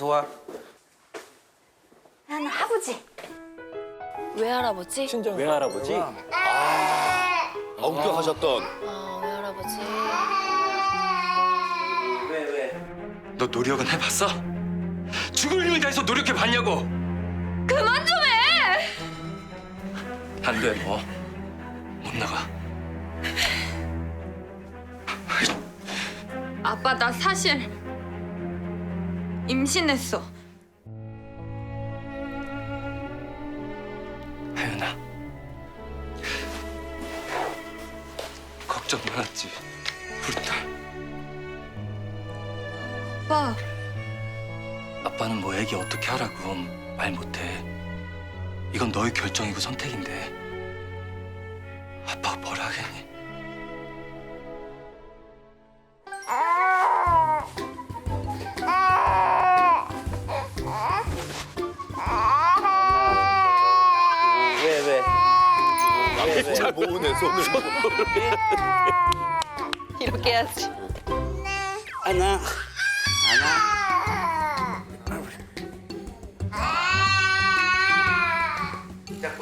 와. 난 아버지. 외할아버지? 친정 외할아버지? 엄격하셨던 아, 외할아버지. 왜 왜? 너 노력은 해봤어? 죽을 힘을 다해서 노력해 봤냐고. 그만 좀 해! 안 돼, 너. 못 나가. 아빠 나 사실 임신했어. 하윤아. 걱정 많았지. 딸. 아빠 아빠는 뭐 애기 어떻게 하라고 말 못해. 이건 너의 결정이고 선택인데. 아빠가 뭘 하겠니? 잘 모으네 손을 이렇게 해야지. 안아. 안아.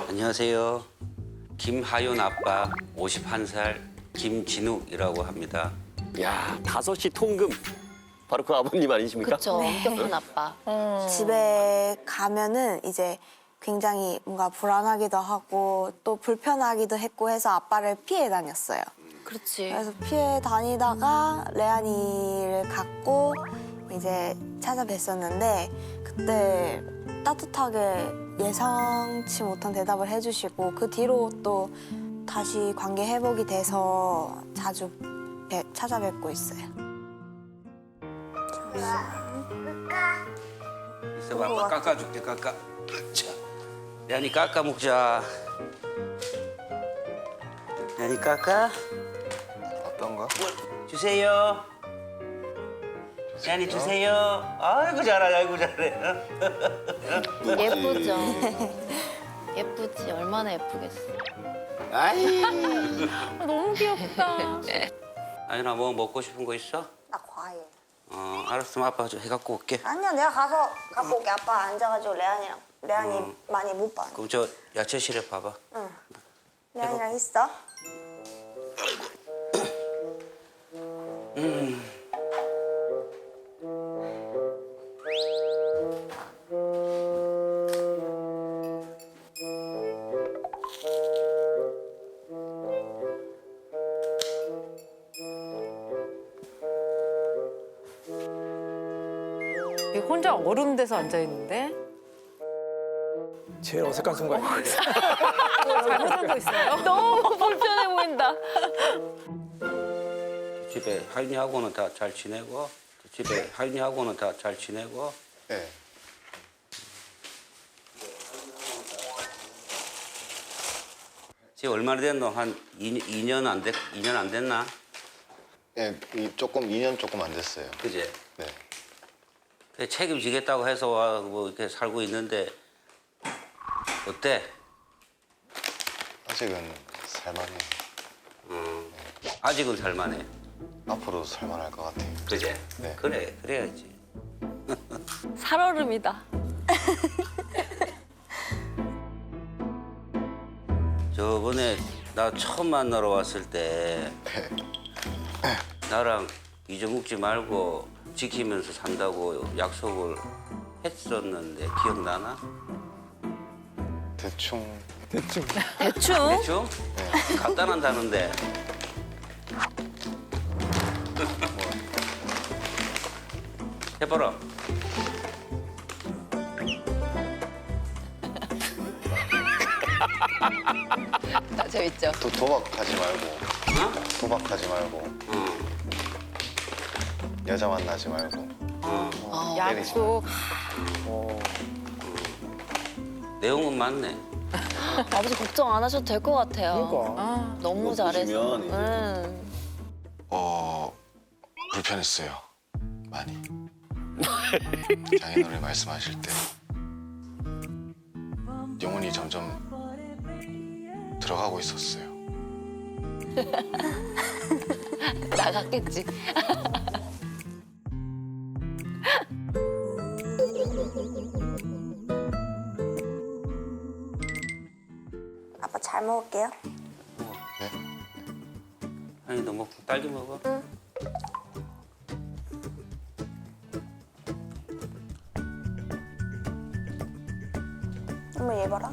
안녕하세요. 김하윤 아빠 51살 김진욱이라고 합니다. 야 다섯 시 통금 바로 그 아버님 아니십니까? 그쵸, 엄격한 아빠. 집에 가면은 이제 굉장히 뭔가 불안하기도 하고 또 불편하기도 했고 해서 아빠를 피해 다녔어요. 그렇지. 그래서 피해 다니다가 레안이를 갖고 이제 찾아뵀었는데 그때 따뜻하게 예상치 못한 대답을 해주시고 그 뒤로 또 다시 관계 회복이 돼서 자주 뵈- 찾아뵙고 있어요. 있어봐, 아빠 깎아줄게, 깎아. 자, 야니 깎아 먹자. 야니 깎아. 어떤 거? 주세요. 야니 주세요. 아이고 잘하네, 아이고 잘해. 예쁘죠? 예쁘지. 얼마나 예쁘겠어. 아이. 너무 귀엽다. 아윤아 뭐 먹고 싶은 거 있어? 나 과일. 어, 알았으면 아빠 좀 해갖고 올게. 아니야, 내가 가서 갖고 올게. 아빠 앉아가지고 레안이랑 레안이 음. 많이 못 봐. 그럼 저 야채실에 봐봐. 레안이랑 있어? 혼자 얼음 돼서 앉아 있는데 제일 어색한 순간이에요 잘못한 거 있어요? 너무 불편해 보인다. 집에 할머니하고는 다 잘 지내고 집에 할머니하고는 다 잘 지내고 네. 지금 얼마나 됐노? 한 2, 년안 됐, 2년 안 됐나? 예, 이 조금 2년 조금 안 됐어요. 그제? 네. 책임지겠다고 해서 와, 뭐 이렇게 살고 있는데 어때? 아직은 살만해요. 아직은 살만해. 앞으로 살만할 것 같아요. 그제? 네. 그래, 그래야지. 살얼음이다. 저번에 나 처음 만나러 왔을 때 나랑 잊어먹지 말고 지키면서 산다고 약속을 했었는데 기억나나? 대충. 대충? 대충? 간단한다는데. 해봐라. 아, 재밌죠? 또 도박하지 말고. 어? 도박하지 말고. 여자 만나지 말고. 어. 약속 내용은 맞네 아버지 걱정 안 하셔도 될 것 같아요. 그러니까 너무 잘해서. 보시면 이제. 응. 어 불편했어요. 많이. 장인어른이 말씀하실 때 영혼이 점점 들어가고 있었어요. 나갔겠지. 딸기 먹어. 엄마 얘 봐라.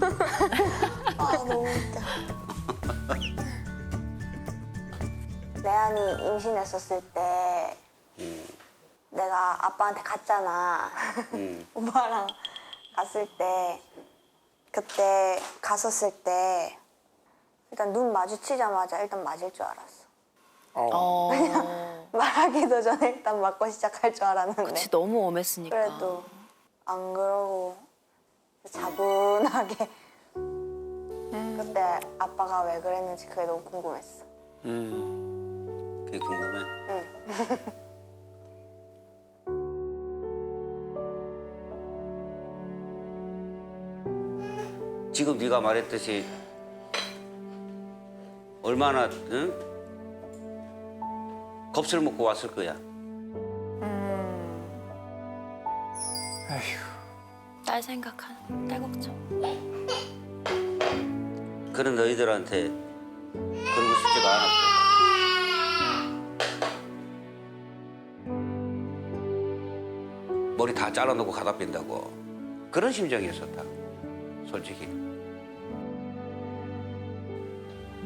아 너무 웃겨. 레안이 임신했었을 때 내가 아빠한테 갔잖아. 음. 오빠랑 갔을 때 그때 갔었을 때 일단 눈 마주치자마자 일단 맞을 줄 알았어. 어. 말하기도 전에 일단 맞고 시작할 줄 알았는데. 그치 너무 엄했으니까. 그래도 안 그러고 차분하게 그때 아빠가 왜 그랬는지 그게 너무 궁금했어. 음. 그게 궁금해. 응. 지금 네가 말했듯이 얼마나 응? 겁을 먹고 왔을 거야. 딸 생각하는 딸 걱정. 그런 너희들한테 그러고 싶지가 않았고. 머리 다 잘라놓고 가다 뺀다고 그런 심정이었었다. 솔직히.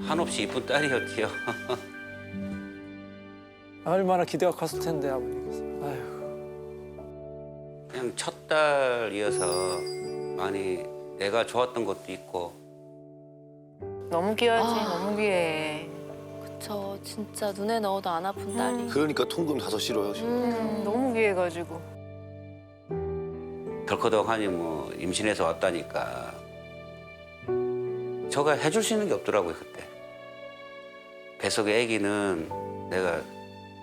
한없이 이쁜 딸이었지요. 얼마나 기대가 컸을 텐데 아버님께서. 아휴. 그냥 첫 딸이어서 많이 내가 좋았던 것도 있고 너무 귀하지, 아. 너무 귀해. 그쵸 진짜 눈에 넣어도 안 아픈 딸이. 그러니까 통금 다섯 시로요. 지금. 음, 너무 귀해가지고. 덜커덕하니 뭐 임신해서 왔다니까 저가 해줄 수 있는 게 없더라고요 그때 뱃속의 아기는 내가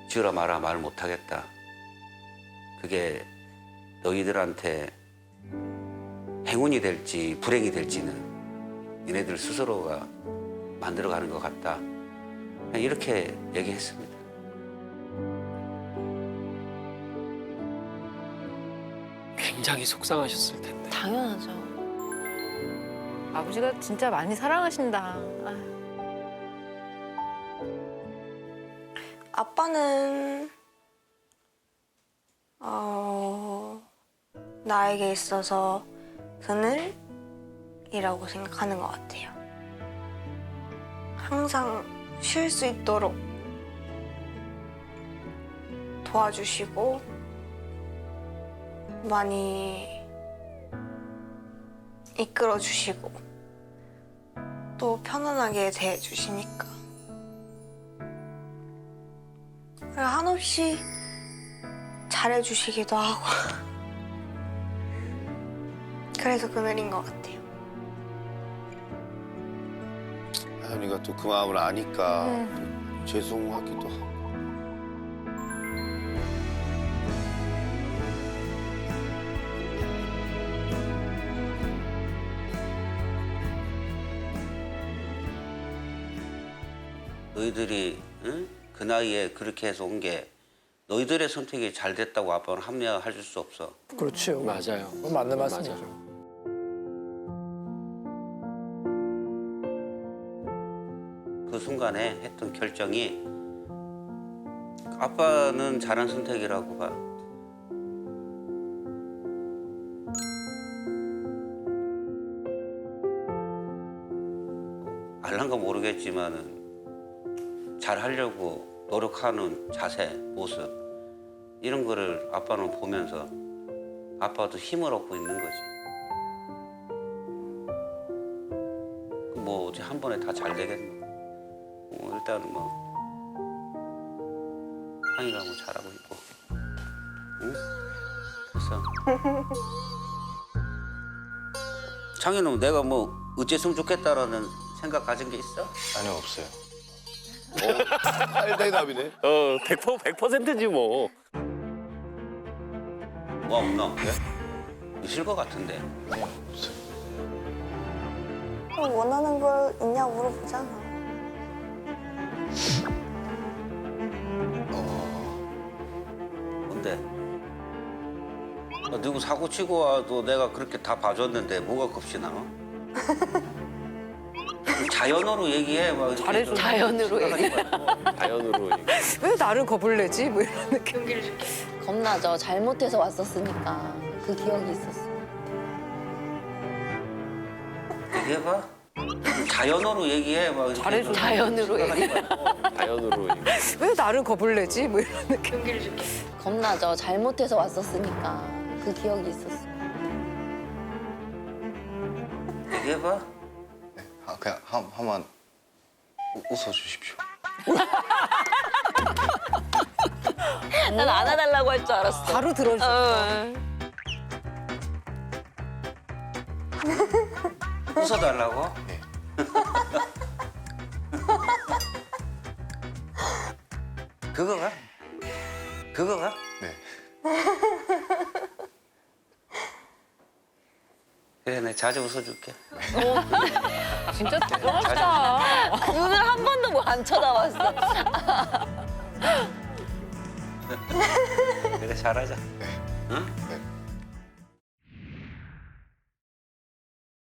지으라 마라 말 못하겠다 그게 너희들한테 행운이 될지 불행이 될지는 니네들 스스로가 만들어가는 것 같다 그냥 이렇게 얘기했습니다 굉장히 속상하셨을 텐데. 당연하죠. 아버지가 진짜 많이 사랑하신다. 아, 아빠는 어, 나에게 있어서 그늘이라고 생각하는 것 같아요. 항상 쉴 수 있도록 도와주시고 많이 이끌어 주시고 또 편안하게 대해 주시니까 한없이 잘해주시기도 하고 그래서 그늘인 것 같아요. 하연이가 또 그 마음을 아니까 죄송하기도 하고. 너희들이 응? 그 나이에 그렇게 해서 온 게 너희들의 선택이 잘 됐다고 아빠는 합리화해 줄 수 없어. 그렇죠. 맞아요. 그건 맞는 말씀이죠. 그 순간에 했던 결정이 아빠는 잘한 선택이라고 봐. 알란가 모르겠지만은 잘 하려고 노력하는 자세, 모습 이런 거를 아빠는 보면서 아빠도 힘을 얻고 있는 거지. 뭐 어째 한 번에 다 잘 되겠노? 뭐 일단은 뭐 상이가 뭐 잘하고 있고, 응? 그래서 창이는 내가 뭐 어쨌으면 좋겠다라는 생각 가진 게 있어? 아니요 없어요. 탈대답이네. 어, 100% 100%지 뭐. 뭐 없나? 있을 것 같은데. 그럼 원하는 걸 있냐 물어보잖아. 근데 아, 누구 사고 치고 와도 내가 그렇게 다 봐줬는데 뭐가 겁시나? 자연어로 얘기해. 막 이렇게 잘해줘. 좀 자연으로 얘기해. 자연으로 얘기. 왜 나를 겁을 내지? 뭐 이런 느낌. 겁나죠. 잘못해서 왔었으니까 그 기억이 있었어. 얘기해봐. 자연어로 얘기해. 막 이렇게 잘해줘. 좀 자연으로 얘기해. 자연으로 얘기. 왜 나를 겁을 내지? 뭐 이런 느낌. 겁나죠. 잘못해서 왔었으니까 그 기억이 있었어. 얘기해봐. 아, 그냥 한, 한번 우- 웃어주십시오. 난 안아달라고 할 줄 알았어. 바로 들어줘. 어. 웃어달라고? 네. 그거가? 그거가? 네. 그래, 내가 자주 웃어줄게. 진짜 대단하다. 눈을 한 번도 뭐 안 쳐다봤어. 그래, 잘하자. 네. 응? 네.